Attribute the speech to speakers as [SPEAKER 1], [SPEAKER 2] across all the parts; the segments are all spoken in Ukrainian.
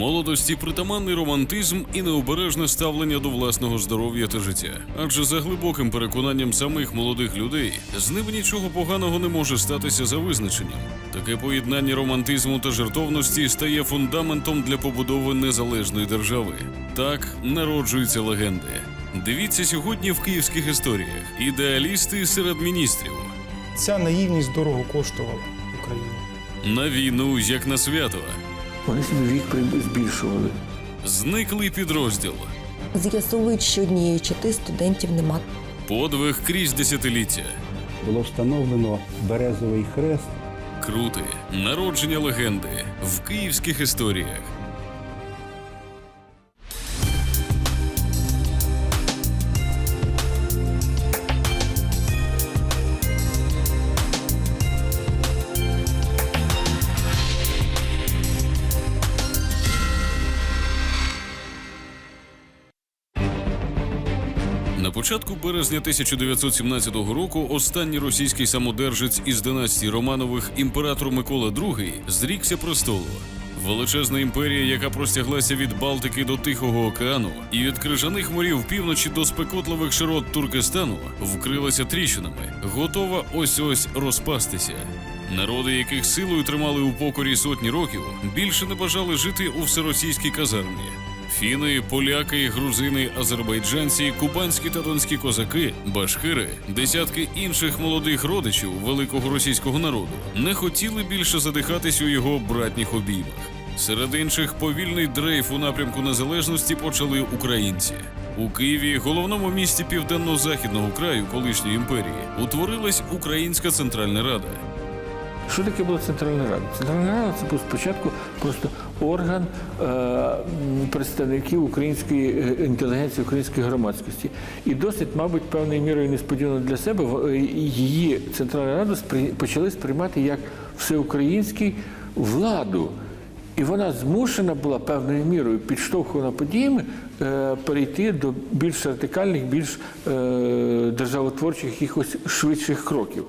[SPEAKER 1] Молодості притаманний романтизм і необережне ставлення до власного здоров'я та життя. Адже за глибоким переконанням самих молодих людей з ними нічого поганого не може статися за визначенням. Таке поєднання романтизму та жертовності стає фундаментом для побудови незалежної держави. Так народжуються легенди. Дивіться сьогодні в київських історіях. Ідеалісти серед міністрів.
[SPEAKER 2] Ця наївність дорого коштувала Україні.
[SPEAKER 1] На війну як на свято.
[SPEAKER 3] Вони собі вік збільшували.
[SPEAKER 1] Зниклий підрозділ.
[SPEAKER 4] З'ясовують, що однієї чити студентів нема.
[SPEAKER 1] Подвиг крізь десятиліття.
[SPEAKER 5] було встановлено березовий хрест
[SPEAKER 1] Крути. Народження легенди в київських історіях. Березня 1917 року останній російський самодержець із династії Романових імператор Микола II зрікся престолу. Величезна імперія, яка простяглася від Балтики до Тихого океану і від крижаних морів півночі до спекотливих широт Туркестану, вкрилася тріщинами, готова ось ось розпастися. Народи, яких силою тримали у покорі сотні років, більше не бажали жити у всеросійській казармі. Фіни, поляки, грузини, азербайджанці, кубанські та донські козаки, башкири, десятки інших молодих родичів великого російського народу не хотіли більше задихатись у його братніх обіймах. Серед інших повільний дрейф у напрямку незалежності почали українці. У Києві, головному місті південно-західного краю колишньої імперії, утворилась Українська Центральна Рада.
[SPEAKER 3] Що таке була Центральна Рада? Центральна Рада це був спочатку просто орган е, представників української е, інтелігенції, української громадськості. І досить, мабуть, певною мірою несподівано для себе е, її Центральну Раду спри- почали сприймати як всеукраїнський владу. І вона змушена була певною мірою, підштовхувана подіями, перейти до більш радикальних, більш державотворчих якихось швидших кроків.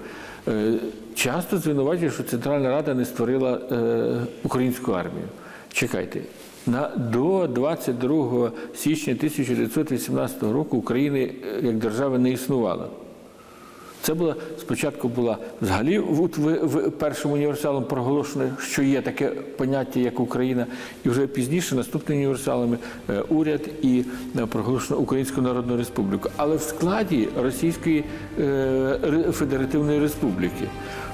[SPEAKER 3] Е, часто звинувачують, що Центральна Рада не створила е, українську армію. Чекайте, на, до 22 січня 1918 року України е, як держави не існувало. Це була спочатку була взагалі в, в, першим універсалом проголошено, що є таке поняття, як Україна, і вже пізніше наступними універсалами е, уряд і е, проголошено Українську Народну Республіку, але в складі Російської е, Федеративної Республіки.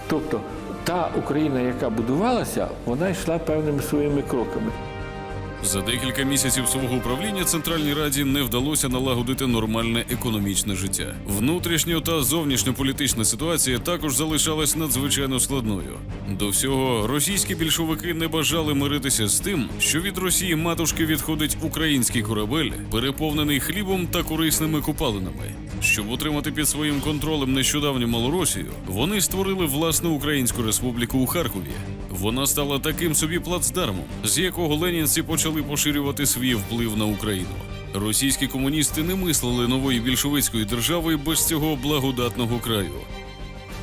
[SPEAKER 3] Тобто та Україна, яка будувалася, вона йшла певними своїми кроками.
[SPEAKER 1] За декілька місяців свого управління Центральній Раді не вдалося налагодити нормальне економічне життя. Внутрішньо та зовнішньополітична ситуація також залишалась надзвичайно складною. До всього російські більшовики не бажали миритися з тим, що від Росії матушки відходить український корабель, переповнений хлібом та корисними купалинами. Щоб утримати під своїм контролем нещодавню Малоросію, вони створили власну українську республіку у Харкові. Вона стала таким собі плацдармом, з якого ленінці почали поширювати свій вплив на Україну. Російські комуністи не мислили нової більшовицької держави без цього благодатного краю.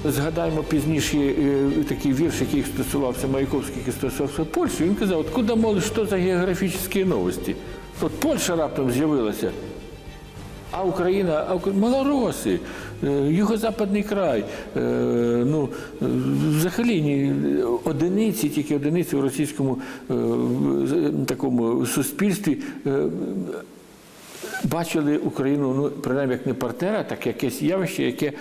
[SPEAKER 3] Згадаємо пізніше е, такий вірш, який стосувався Маяковський, який стосувався Польщі. Він казав, откуда мол, що за географічні новості? От Польща раптом з'явилася. А Україна, малороси, е, юго-западний край. е, Ну, е, взагалі ні, одиниці, тільки одиниці в російському такому суспільстві бачили Україну, ну принаймні як не партнера, так якесь явище, яке,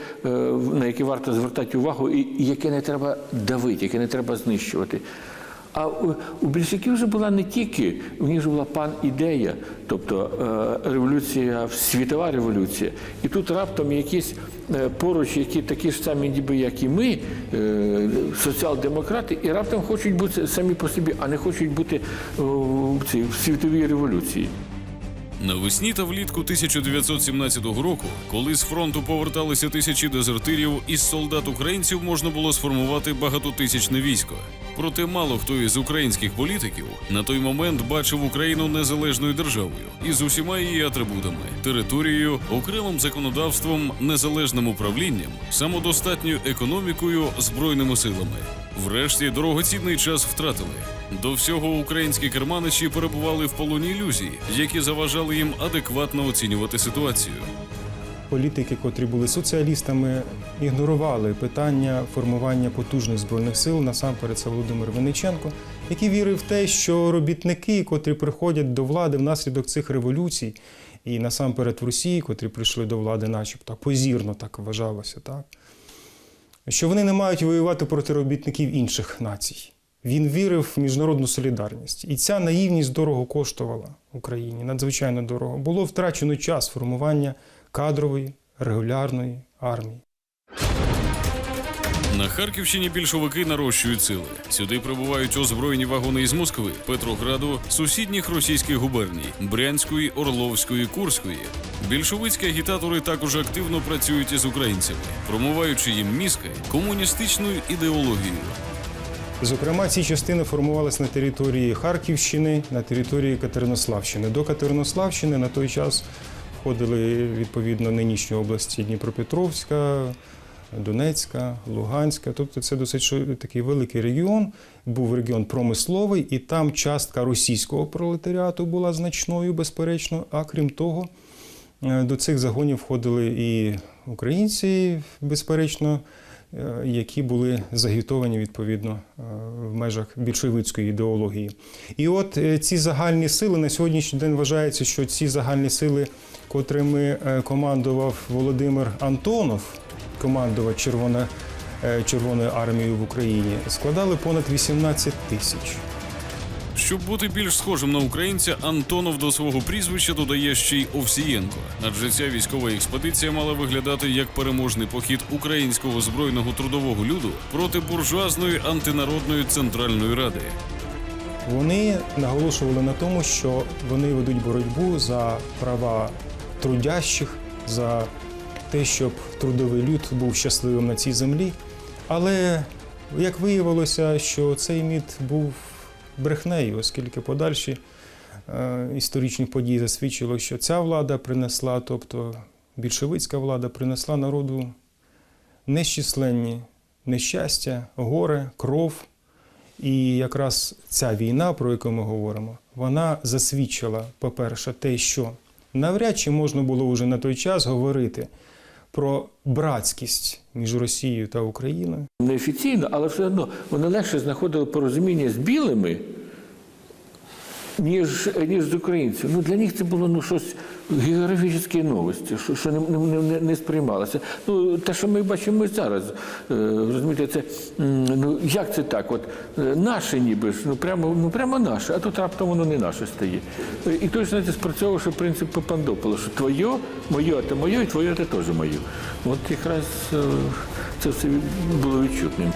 [SPEAKER 3] на яке варто звертати увагу, і яке не треба давити, яке не треба знищувати. А у, у більшовиків вже була не тільки, у них вже була пан-ідея, тобто е, революція, світова революція. І тут раптом якісь е, поруч, які такі ж самі, ніби як і ми, е, соціал-демократи, і раптом хочуть бути самі по собі, а не хочуть бути е, в цій в світовій революції.
[SPEAKER 1] Навесні та влітку 1917 року, коли з фронту поверталися тисячі дезертирів, із солдат українців можна було сформувати багатотисячне військо. Проте мало хто із українських політиків на той момент бачив Україну незалежною державою із усіма її атрибутами, територією, окремим законодавством, незалежним управлінням, самодостатньою економікою, збройними силами. Врешті дорогоцінний час втратили. До всього українські керманичі перебували в полоні ілюзій, які заважали їм адекватно оцінювати ситуацію.
[SPEAKER 2] Політики, котрі були соціалістами, ігнорували питання формування потужних збройних сил. Насамперед, це Володимир Винниченко, який вірив в те, що робітники, котрі приходять до влади внаслідок цих революцій, і насамперед в Росії, котрі прийшли до влади, начебто позірно так вважалося, так що вони не мають воювати проти робітників інших націй. Він вірив в міжнародну солідарність. І ця наївність дорого коштувала Україні, надзвичайно дорого. Було втрачено час формування кадрової регулярної армії.
[SPEAKER 1] На Харківщині більшовики нарощують сили. Сюди прибувають озброєні вагони із Москви, Петрограду, сусідніх російських губерній Брянської, Орловської, Курської. Більшовицькі агітатори також активно працюють із українцями, промиваючи їм мізки комуністичною ідеологією.
[SPEAKER 2] Зокрема, ці частини формувалися на території Харківщини, на території Катеринославщини. До Катеринославщини на той час входили відповідно нинішні області Дніпропетровська, Донецька, Луганська. Тобто це досить такий великий регіон. Був регіон промисловий, і там частка російського пролетаріату була значною, безперечно. А крім того, Е, До цих загонів входили і українці, безперечно, які були загітовані відповідно е, в межах більшовицької ідеології. І от е, ці загальні сили на сьогоднішній день вважається, що ці загальні сили, котрими е, командував Володимир Антонов, командувач Червона, е, Червоною армією в Україні, складали понад 18 тисяч.
[SPEAKER 1] Щоб бути більш схожим на українця, Антонов до свого прізвища додає ще й Овсієнко. Адже ця військова експедиція мала виглядати як переможний похід українського збройного трудового люду проти буржуазної антинародної центральної ради.
[SPEAKER 2] Вони наголошували на тому, що вони ведуть боротьбу за права трудящих, за те, щоб трудовий люд був щасливим на цій землі. Але як виявилося, що цей міт був брехнею, оскільки подальші е, історичні події засвідчили, що ця влада принесла, тобто більшовицька влада принесла народу нещисленні нещастя, горе, кров. І якраз ця війна, про яку ми говоримо, вона засвідчила, по-перше, те, що навряд чи можна було вже на той час говорити про братськість між Росією та Україною.
[SPEAKER 3] Неофіційно, але все одно вони легше знаходили порозуміння з білими, ніж, ніж з українцями. Ну, для них це було ну, щось географічні новості, що, що не, не, не, сприймалося. Ну, те, що ми бачимо зараз, е, розумієте, це ну, як це так? От, е, наше ніби ж, ну прямо, ну, прямо наше, а тут раптом воно не наше стає. Е, І точно знаєте, спрацьовував, що принцип Папандопола, що твоє, моє, це моє, і твоє це теж моє. От якраз це все було відчутним.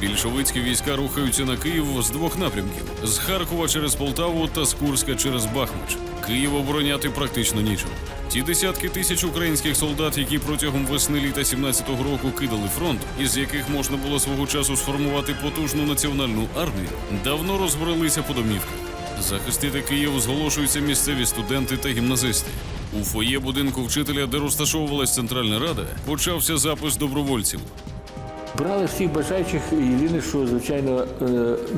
[SPEAKER 1] Більшовицькі війська рухаються на Київ з двох напрямків: з Харкова через Полтаву та з Курська через Бахмач. Київ обороняти практично нічого. Ті десятки тисяч українських солдат, які протягом весни літа 17-го року кидали фронт, із яких можна було свого часу сформувати потужну національну армію, давно розбрелися по домівках. Захистити Київ зголошуються місцеві студенти та гімназисти. У фоє будинку вчителя, де розташовувалась Центральна Рада, почався запис добровольців.
[SPEAKER 3] Брали всіх бажаючих, єдине, що звичайно е,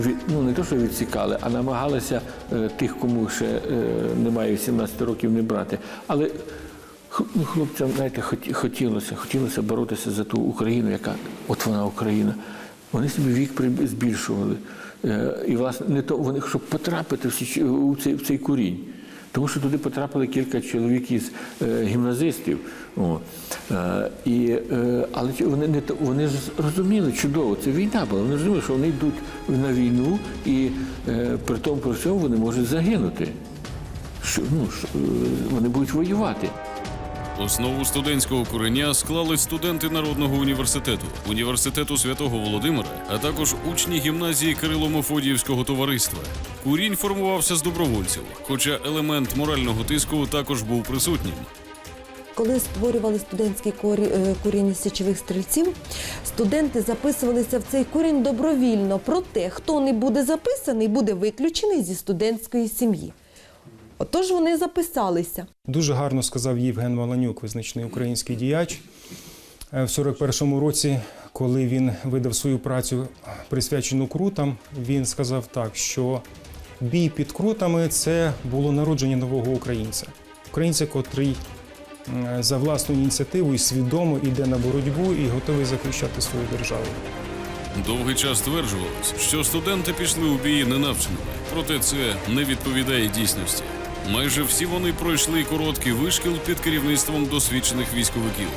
[SPEAKER 3] від- ну не то, що відсікали, а намагалися е, тих, кому ще е, немає 18 років, не брати. Але ну, хлопцям, знаєте, хотілося, хотілося боротися за ту Україну, яка от вона Україна. Вони собі вік збільшували. І власне не то вони, щоб потрапити в цей, в цей курінь. Тому що туди потрапили кілька чоловік із е, гімназистів. Е, і, е, але вони, не, вони ж розуміли чудово, це війна була. Вони розуміли, що вони йдуть на війну і при тому при всьому вони можуть загинути. Що, ну, що, вони будуть воювати.
[SPEAKER 1] Основу студентського куреня склали студенти Народного університету, університету святого Володимира, а також учні гімназії Кирило-Мефодіївського товариства. Курінь формувався з добровольців, хоча елемент морального тиску також був присутнім.
[SPEAKER 4] Коли створювали студентський е, курінь січових стрільців, студенти записувалися в цей курінь добровільно. Проте, хто не буде записаний, буде виключений зі студентської сім'ї. Отож вони записалися.
[SPEAKER 2] Дуже гарно сказав Євген Маланюк, визначний український діяч. Е, В 41-му році, коли він видав свою працю присвячену крутам, він сказав так, що бій під крутами це було народження нового українця. Українця, котрий за власну ініціативу і свідомо йде на боротьбу і готовий захищати свою державу.
[SPEAKER 1] Довгий час стверджувалось, що студенти пішли у бій ненавченими, проте це не відповідає дійсності. Майже всі вони пройшли короткий вишкіл під керівництвом досвідчених військовиків.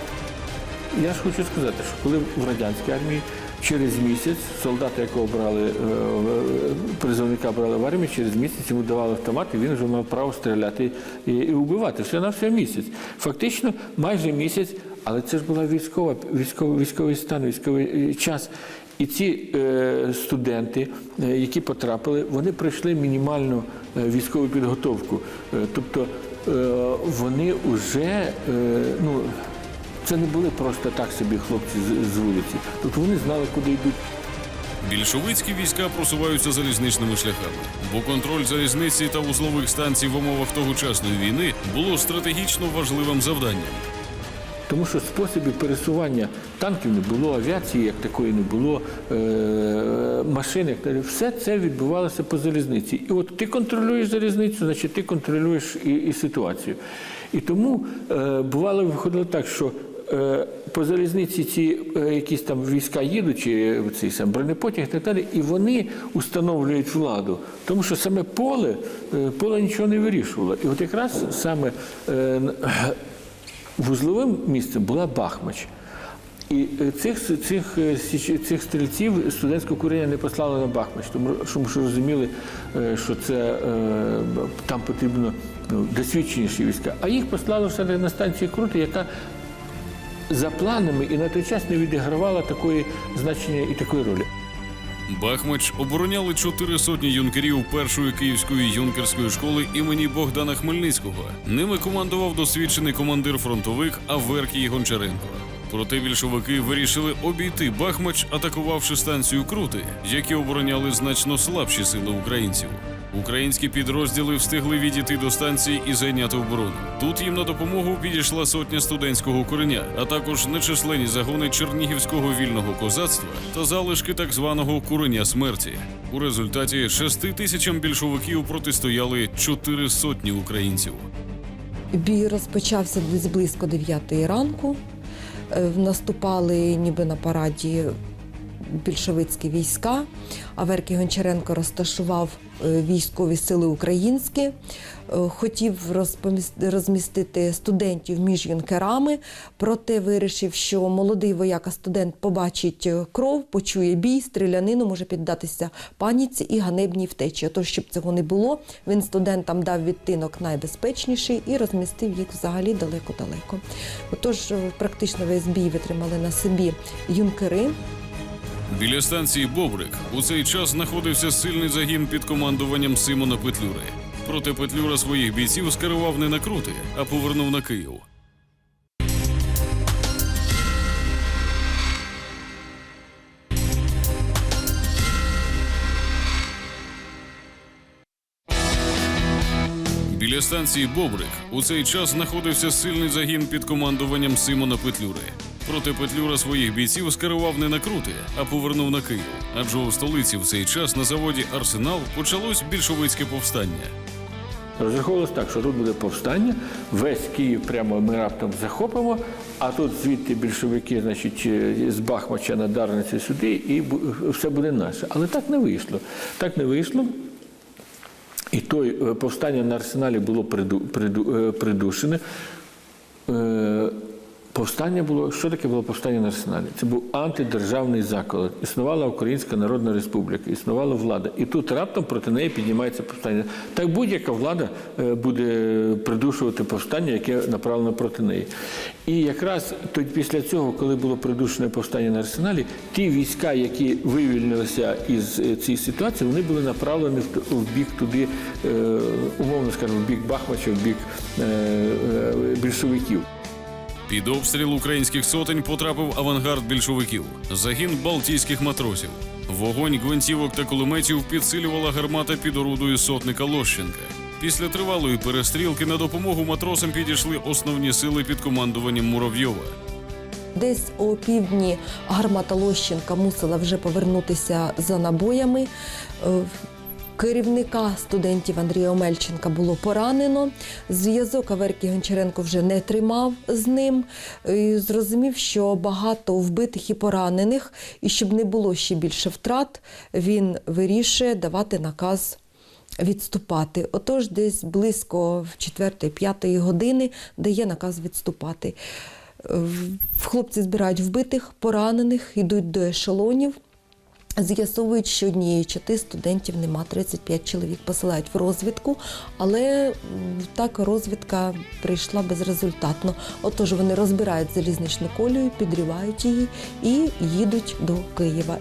[SPEAKER 3] Я ж хочу сказати, що коли в радянській армії через місяць солдата, якого брали е, е, призовника брали в армію, через місяць йому давали автомат, і він вже мав право стріляти і, і вбивати. Все на все місяць. Фактично, майже місяць, але це ж була військова, військовий, військовий стан, військовий е, час. І ці е, студенти, е, які потрапили, вони пройшли мінімальну е, військову підготовку. Тобто вони вже ну, це не були просто так собі хлопці з вулиці. Тобто вони знали, куди йдуть.
[SPEAKER 1] Більшовицькі війська просуваються залізничними шляхами, бо контроль залізниці та вузлових станцій в умовах тогочасної війни було стратегічно важливим завданням.
[SPEAKER 3] Тому що способів пересування танків не було, авіації як такої не було, е- машин, як все це відбувалося по залізниці. І от ти контролюєш залізницю, значить ти контролюєш і, і ситуацію. І тому е- бувало виходило так, що е, по залізниці ці якісь там війська їдуть, чи цей сам бронепотяг і так далі, і вони установлюють владу. Тому що саме поле, поле нічого не вирішувало. І от якраз саме вузловим місцем була Бахмач. І е, цих, цих, е, цих стрільців студентського курення не послали на Бахмач, тому що- що розуміли, е, що це там потрібно ну, досвідченіші війська. А їх послали все на станцію Крути, яка за планами і на той час не відігравала такої значення і такої ролі.
[SPEAKER 1] Бахмач обороняли чотири сотні юнкерів першої київської юнкерської школи імені Богдана Хмельницького. Ними командував досвідчений командир фронтових Аверкій Гончаренко. Проте більшовики вирішили обійти Бахмач, атакувавши станцію Крути, які обороняли значно слабші сили українців. Українські підрозділи встигли відійти до станції і зайняти оборону. Тут їм на допомогу підійшла сотня студентського кореня, а також нечисленні загони чернігівського вільного козацтва та залишки так званого куреня смерті. У результаті шести тисячам більшовиків протистояли чотири сотні українців.
[SPEAKER 4] Бій розпочався десь близько 9 ранку. Е, Наступали ніби на параді більшовицькі війська. Аверкій Гончаренко розташував е, військові сили українські, е, хотів розмістити студентів між юнкерами, проте вирішив, що молодий вояка-студент побачить е, кров, почує бій, стрілянину, може піддатися паніці і ганебній втечі. Тож, щоб цього не було, він студентам дав відтинок найбезпечніший і розмістив їх взагалі далеко-далеко. Отож, практично весь бій витримали на собі юнкери.
[SPEAKER 1] Біля станції Бобрик у цей час знаходився сильний загін під командуванням Симона Петлюри. Проте Петлюра своїх бійців скерував не на крути, а повернув на Київ. Біля станції Бобрик у цей час знаходився сильний загін під командуванням Симона Петлюри. Проте Петлюра своїх бійців скерував не на крути, а повернув на Київ. Адже у столиці в цей час на заводі Арсенал почалось більшовицьке повстання.
[SPEAKER 3] Розраховувалось так, що тут буде повстання, весь Київ прямо ми раптом захопимо, а тут звідти більшовики, значить, е, з Бахмача на Дарниці сюди, і все буде наше. Але так не вийшло. Так не вийшло. І той е, повстання на арсеналі було е, придушене. Повстання було, що таке було повстання на арсеналі? Це був антидержавний заклад. Існувала Українська Народна Республіка, існувала влада. І тут раптом проти неї піднімається повстання. Так будь-яка влада е, буде придушувати повстання, яке направлено проти неї. І якраз тоді після цього, коли було придушене повстання на арсеналі, ті війська, які вивільнилися із е, цієї ситуації, вони були направлені в бік туди, е, умовно скажемо, в бік Бахмача, в бік більшовиків.
[SPEAKER 1] Під обстріл українських сотень потрапив авангард більшовиків, загін балтійських матросів. Вогонь гвинтівок та кулеметів підсилювала гармата під орудою сотника Лощенка. Після тривалої перестрілки на допомогу матросам підійшли основні сили під командуванням Муравйова.
[SPEAKER 4] Десь о півдні гармата Лощенка мусила вже повернутися за набоями. Керівника студентів Андрія Омельченка було поранено. Зв'язок Аверкій Гончаренко вже не тримав з ним. І зрозумів, що багато вбитих і поранених, і щоб не було ще більше втрат, він вирішує давати наказ відступати. Отож, десь близько 4-5 години дає наказ відступати. Хлопці збирають вбитих, поранених, йдуть до ешелонів. З'ясовують, що однієї чати студентів нема, 35 чоловік посилають в розвідку, але так розвідка прийшла безрезультатно. Отож вони розбирають залізничну колію, підривають її і їдуть до Києва.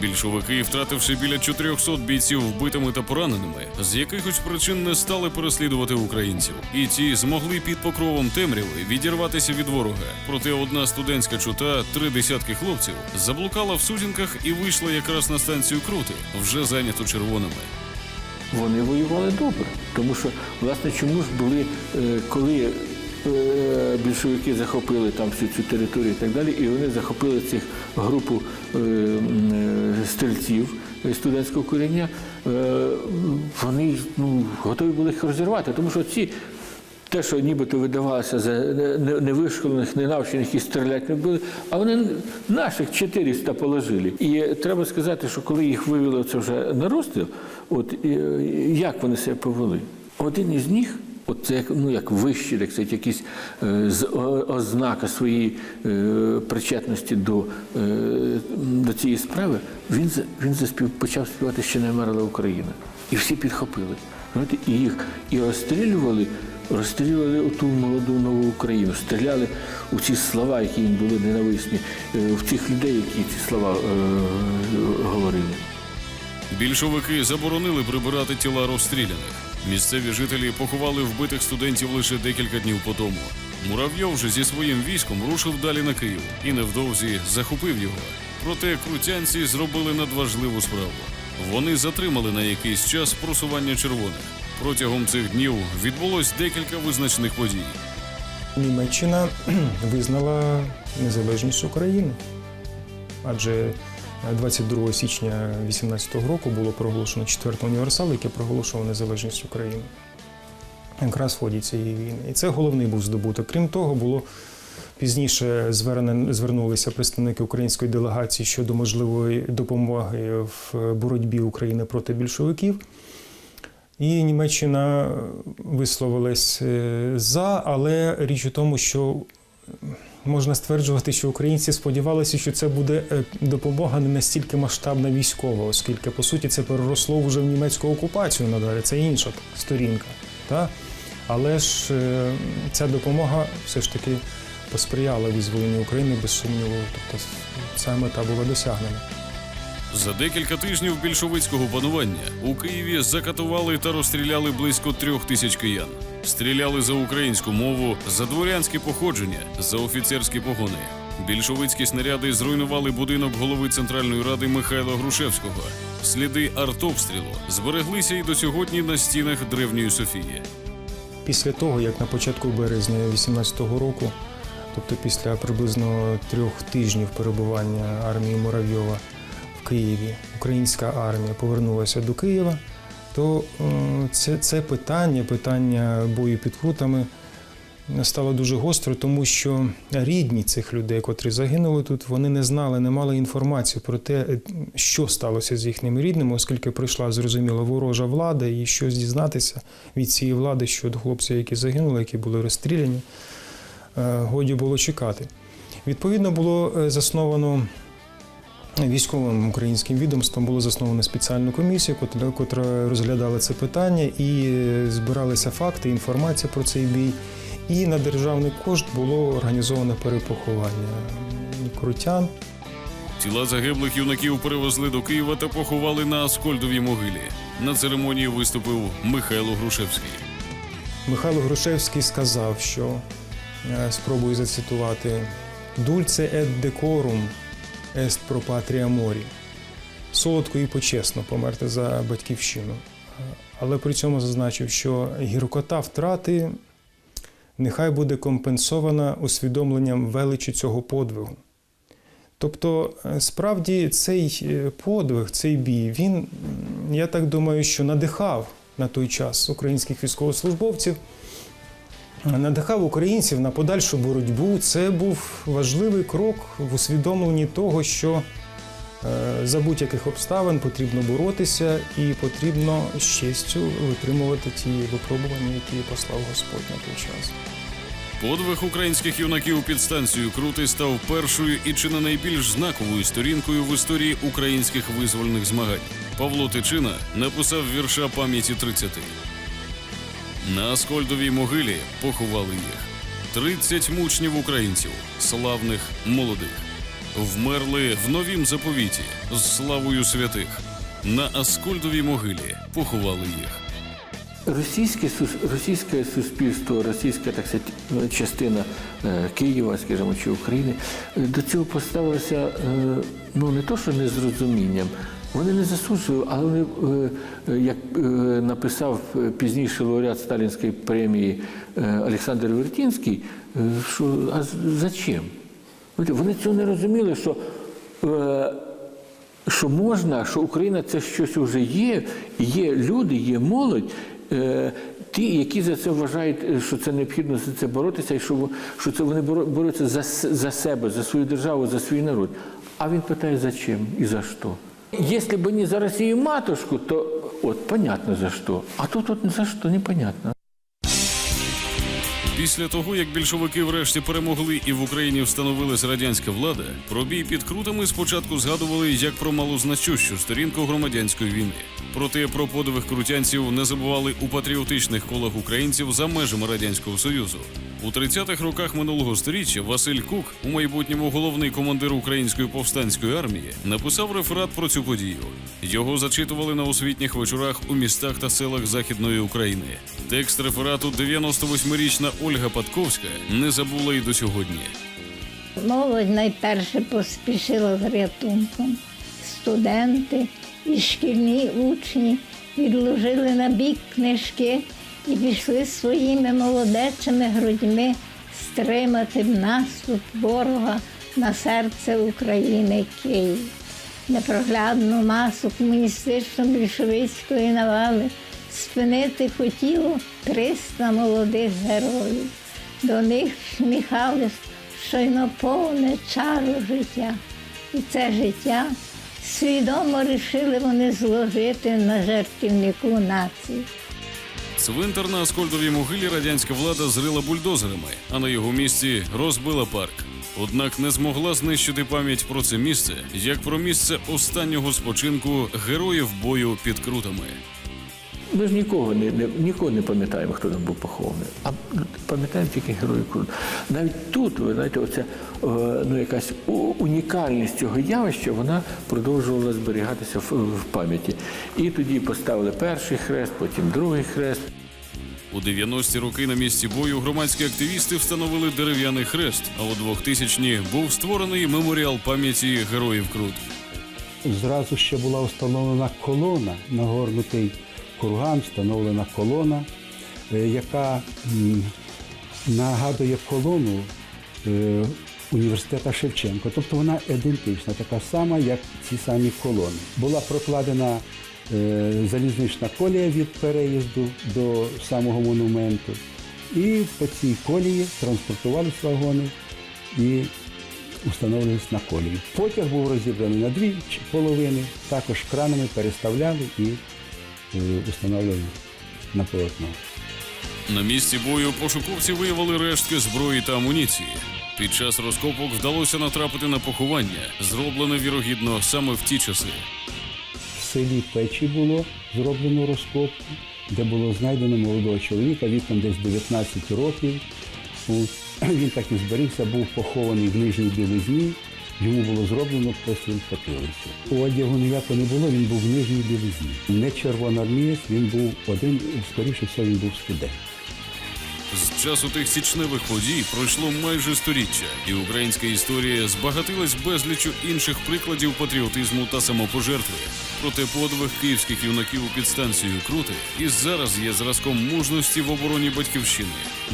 [SPEAKER 1] Більшовики, втративши біля 400 бійців вбитими та пораненими, з якихось причин не стали переслідувати українців, і ті змогли під покровом темряви відірватися від ворога. Проте одна студентська чута, три десятки хлопців, заблукала в сутінках і вийшла якраз на станцію Крути, вже зайняту червоними.
[SPEAKER 3] Вони воювали добре. Тому що, власне, чому ж були, е, коли більшовики захопили там всю цю територію і так далі, і вони захопили цих групу е, е, стрільців е, студентського коріння, е, вони ну, готові були їх розірвати, тому що ці. Те, що нібито видавалося за не- невишколених, ненавчених і стріляти не були, а вони наших 400 положили. І треба сказати, що коли їх вивели це вже на розстріл, от як вони себе повели? Один із них, от як ну як вищі, так сказати, якісь е, з о- ознака своєї е, причетності до, е, до цієї справи, він він заспів почав співати ще не вмерла Україна. І всі підхопили. Знаєте, і їх і розстрілювали, розстрілювали ту молоду нову Україну, стріляли у ці слова, які їм були ненависні, е, в цих людей, які ці слова е, говорили.
[SPEAKER 1] Більшовики заборонили прибирати тіла розстріляних. Місцеві жителі поховали вбитих студентів лише декілька днів по тому. Муравйов же зі своїм військом рушив далі на Київ і невдовзі захопив його. Проте крутянці зробили надважливу справу. Вони затримали на якийсь час просування червоних. Протягом цих днів відбулось декілька визначних подій.
[SPEAKER 2] Німеччина визнала незалежність України. Адже 22 січня 18 року було проголошено четвертий універсал, який проголошував незалежність України. Якраз в ході цієї війни. І це головний був здобуток. Крім того, було пізніше звернулися представники української делегації щодо можливої допомоги в боротьбі України проти більшовиків. І Німеччина висловилась е, за, але річ у тому, що можна стверджувати, що українці сподівалися, що це буде е, допомога не настільки масштабна військова, оскільки по суті це переросло вже в німецьку окупацію надалі. Це інша сторінка. Та? Але ж е, ця допомога все ж таки посприяла визволенню України без сумніву. Тобто ця мета була досягнена.
[SPEAKER 1] За декілька тижнів більшовицького панування у Києві закатували та розстріляли близько трьох тисяч киян. Стріляли за українську мову, за дворянське походження, за офіцерські погони. Більшовицькі снаряди зруйнували будинок голови Центральної ради Михайла Грушевського. Сліди артобстрілу збереглися і до сьогодні на стінах древньої Софії.
[SPEAKER 2] Після того, як на початку березня 18-го року, тобто після приблизно трьох тижнів перебування армії Муравйова Києві, українська армія повернулася до Києва, то е, це, це питання, питання бою під крутами стало дуже гостро, тому що рідні цих людей, котрі загинули тут, вони не знали, не мали інформації про те, що сталося з їхніми рідними, оскільки прийшла зрозуміло ворожа влада, і щось дізнатися від цієї влади щодо хлопців, які загинули, які були розстріляні, е, годі було чекати. Відповідно, було е, засновано військовим українським відомством було засновано спеціальну комісію, котра, розглядала це питання і е, збиралися факти, інформація про цей бій. І на державний кошт було організовано перепоховання крутян.
[SPEAKER 1] Тіла загиблих юнаків перевезли до Києва та поховали на Аскольдовій могилі. На церемонії виступив Михайло Грушевський.
[SPEAKER 2] Михайло Грушевський сказав, що е, спробую зацитувати Дульце ет декорум ест про патрія морі. Солодко і почесно померти за батьківщину. Але при цьому зазначив, що гіркота втрати нехай буде компенсована усвідомленням величі цього подвигу. Тобто, е, справді, цей е, подвиг, цей бій, він, я так думаю, що надихав на той час українських військовослужбовців, надихав українців на подальшу боротьбу. Це був важливий крок в усвідомленні того, що е, за будь-яких обставин потрібно боротися і потрібно з честю витримувати ті випробування, які послав Господь на той час.
[SPEAKER 1] Подвиг українських юнаків під станцією Крути став першою і чи не найбільш знаковою сторінкою в історії українських визвольних змагань. Павло Тичина написав вірша пам'яті 30. На Аскольдовій могилі поховали їх. 30 мучнів українців, славних молодих. Вмерли в новім заповіті з славою святих. На Аскольдовій могилі поховали їх.
[SPEAKER 3] Російське, російське суспільство, російська так сказати, частина е, Києва, скажімо, чи України, до цього поставилося е, ну не то, що не з розумінням. Вони не засуджували, але вони, е, е, як е, написав пізніше лауреат Сталінської премії Олександр Вертінський, що а зачем? Вони цього не розуміли, що що можна, що Україна це щось вже є, є люди, є молодь, ті, які за це вважають, що це необхідно за це боротися, і що, що це вони борються за, за себе, за свою державу, за свій народ. А він питає, за чим і за що? Если бы не за Россию матушку, то вот понятно за что. А тут вот за что непонятно.
[SPEAKER 1] Після того, як більшовики врешті перемогли і в Україні встановилась радянська влада, про бій під крутами спочатку згадували як про малозначущу сторінку громадянської війни. Проте про подвиг крутянців не забували у патріотичних колах українців за межами радянського союзу. У 30-х роках минулого століття Василь Кук, у майбутньому головний командир української повстанської армії, написав реферат про цю подію. Його зачитували на освітніх вечорах у містах та селах Західної України. Текст реферату 98-річна Ольга Патковська не забула й до сьогодні.
[SPEAKER 6] Молодь найперше поспішила з рятунком. Студенти і шкільні учні відложили на бік книжки і пішли своїми молодечими грудьми стримати наступ ворога на серце України Київ. Непроглядну масу комуністично-більшовицької навали спинити хотіло 300 молодих героїв. До них всміхались щойно повне чару життя. І це життя свідомо рішили вони зложити на жертівнику нації.
[SPEAKER 1] Цвинтар на Аскольдовій могилі радянська влада зрила бульдозерами, а на його місці розбила парк. Однак не змогла знищити пам'ять про це місце, як про місце останнього спочинку героїв бою під крутами.
[SPEAKER 3] Ми ж нікого не, не, нікого не пам'ятаємо, хто там був похований. А пам'ятаємо тільки героїв Крут. Навіть тут, ви знаєте, оця е, ну, якась унікальність цього явища, вона продовжувала зберігатися в, в пам'яті. І тоді поставили перший хрест, потім другий хрест.
[SPEAKER 1] У 90-ті роки на місці бою громадські активісти встановили дерев'яний хрест, а у 2000-ні був створений меморіал пам'яті героїв Крут.
[SPEAKER 5] Зразу ще була встановлена колона, нагорнутий курган, встановлена колона, е, яка нагадує колону е, університета Шевченко. Тобто вона ідентична, така сама, як ці самі колони. Була прокладена е, залізнична колія від переїзду до самого монументу. І по цій колії транспортувались вагони і встановлювались на колії. Потяг був розібраний на дві половини, також кранами переставляли і е, на полотно.
[SPEAKER 1] На місці бою пошуковці виявили рештки зброї та амуніції. Під час розкопок вдалося натрапити на поховання, зроблене вірогідно саме в ті часи.
[SPEAKER 5] В селі Печі було зроблено розкопку, де було знайдено молодого чоловіка віком десь 19 років. Він так і зберігся, був похований в нижній білизні. Йому було зроблено постріл потилицю. Одягу ніякого не було, він був в нижній білизні. Не червоноармієць, він був один, скоріше всього, він був студент.
[SPEAKER 1] З часу тих січневих подій пройшло майже сторіччя, і українська історія збагатилась безлічу інших прикладів патріотизму та самопожертви. Проте подвиг київських юнаків у підстанцію Крути і зараз є зразком мужності в обороні батьківщини,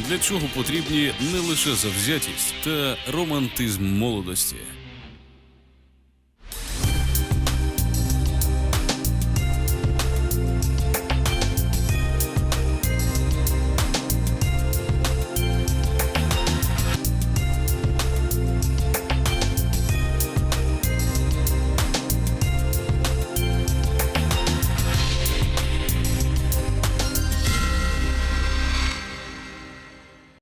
[SPEAKER 1] для чого потрібні не лише завзятість та романтизм молодості.